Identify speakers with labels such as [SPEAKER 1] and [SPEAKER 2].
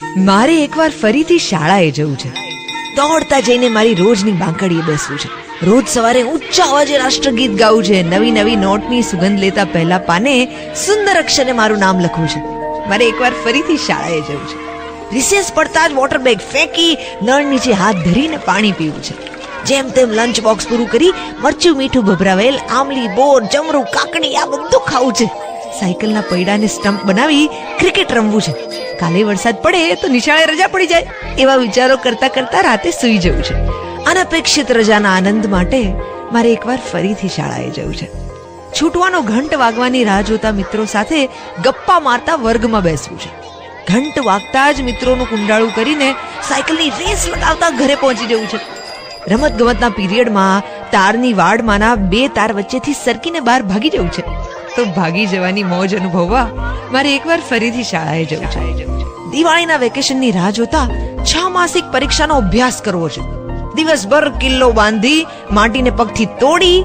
[SPEAKER 1] મારે એકવાર ફરીથી શાળાએ જવું છે. દોડતા જઈને મારી રોજની બાંકડીએ બેસવું છે. રોજ સવારે ઊંચા અવાજે રાષ્ટ્રગીત ગાવું છે. નવી નવી નોટની સુગંધ લેતા પહેલા પાને સુંદર અક્ષરે મારું નામ લખવું છે. મારે એકવાર ફરીથી શાળાએ જવું છે. રિસેસ પડતા જ વોટર બેગ ફેંકી નળ નીચે હાથ ધરીને પાણી પીવું છે. જેમ તેમ લંચ બોક્સ પૂરું કરી મરચું મીઠું ભભરાવેલ આમલી બોર, જમરૂ, કાકડી, આ બધું ખાવું છે. સાયકલના પૈડાને સ્ટમ્પ બનાવી ક્રિકેટ રમવું છે. કાલે વરસાદ પડે તો નિશાળે રજા પડી જાય. એવા વિચારો કરતા કરતા રાતે સૂઈ જવું છે. અનપેક્ષિત રજાના આનંદ માટે મારે એકવાર ફરીથી શાળાએ જવું છે. છૂટવાનો ઘંટ વાગવાની રાહ જોતા મિત્રો સાથે ગપ્પા મારતા વર્ગમાં બેસવું છે. ઘંટ વાગતા જ મિત્રોનું કુંડાળું કરીને સાયકલની રેસ લગાવતા ઘરે પહોંચી જવું છે. રમત ગમતના પીરિયડમાં તારની વાડમાંના બે તાર વચ્ચેથી સરકીને બહાર ભાગી જવું છે. તો ભાગી જવાની મોજ અનુભવવા મારે એકવાર ફરીથી શાળાએ જવું છે. દિવાળીના વેકેશનની રાહ જોતા છ માસિક પરીક્ષાનો અભ્યાસ કરવો છે. દિવસભર કિલ્લો બાંધી, માટીને પગથી તોડી